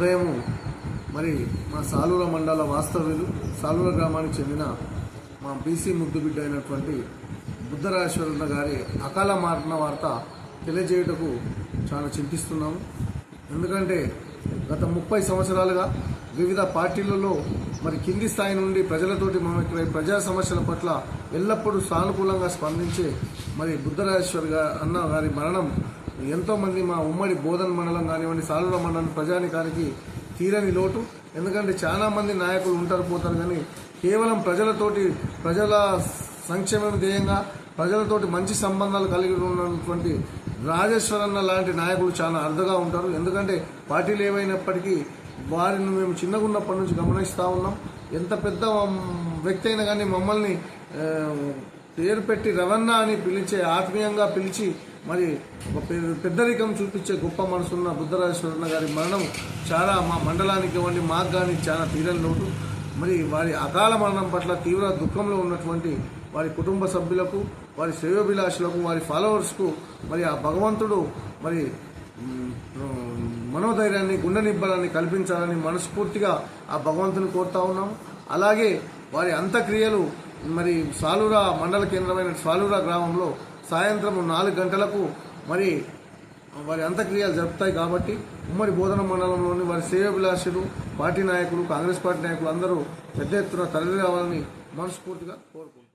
ఉదయం మరి మా సాలూర మండల వాస్తవ్యులు సాలూర గ్రామానికి చెందిన మా బీసీ ముద్దుబిడ్డ అయినటువంటి బుద్ధరాజేశ్వరన్న గారి అకాల మారిన వార్త తెలియజేయుటకు చాలా చింతిస్తున్నాము. ఎందుకంటే గత ముప్పై సంవత్సరాలుగా వివిధ పార్టీలలో మరి కింది స్థాయి నుండి ప్రజలతోటి మమేకమై ప్రజా సమస్యల పట్ల ఎల్లప్పుడూ సానుకూలంగా స్పందించే మరి బుద్ధరాజేశ్వర్గా అన్న గారి మరణం ఎంతోమంది మా ఉమ్మడి బోధన్ మండలం కానివ్వండి సాలూర మండలం ప్రజానికానికి తీరని లోటు. ఎందుకంటే చాలామంది నాయకులు ఉంటారు పోతారు కానీ కేవలం ప్రజలతోటి ప్రజల సంక్షేమం ధ్యేయంగా ప్రజలతోటి మంచి సంబంధాలు కలిగి ఉన్నటువంటి రాజేశ్వరన్న లాంటి నాయకులు చాలా అర్థగా ఉంటారు. ఎందుకంటే పార్టీలు ఏవైనప్పటికీ వారిని మేము చిన్నగా ఉన్నప్పటి నుంచి గమనిస్తూ ఉన్నాం. ఎంత పెద్ద వ్యక్తి అయినా కానీ మమ్మల్ని పేరు పెట్టి రవణ అని పిలిచే ఆత్మీయంగా పిలిచి మరి ఒక పెద్దరికం చూపించే గొప్ప మనసున్న బుద్ధరాజేశ్వరన్న గారి మరణం చాలా మా మండలానికి ఇవ్వండి మాకు కానీ చాలా తీరని లోటు. మరి వారి అకాల మరణం పట్ల తీవ్ర దుఃఖంలో ఉన్నటువంటి వారి కుటుంబ సభ్యులకు వారి శ్రేయోభిలాషులకు వారి ఫాలోవర్స్కు మరి ఆ భగవంతుడు మరి మనోధైర్యాన్ని గుండె నిబ్బరాన్ని కల్పించాలని మనస్ఫూర్తిగా ఆ భగవంతుని కోరుతా ఉన్నాం అలాగే వారి అంత్యక్రియలు మరి సాలూరా మండల కేంద్రమైన సాలూరా గ్రామంలో సాయంత్రం నాలుగు గంటలకు మరి వారి అంత్యక్రియలు జరుపుతాయి కాబట్టి ఉమ్మడి బోధన మండలంలోని వారి సేవాభిలాషులు పార్టీ నాయకులు కాంగ్రెస్ పార్టీ నాయకులు అందరూ పెద్ద ఎత్తున తరలి రావాలని మనస్ఫూర్తిగా కోరుకుంటున్నారు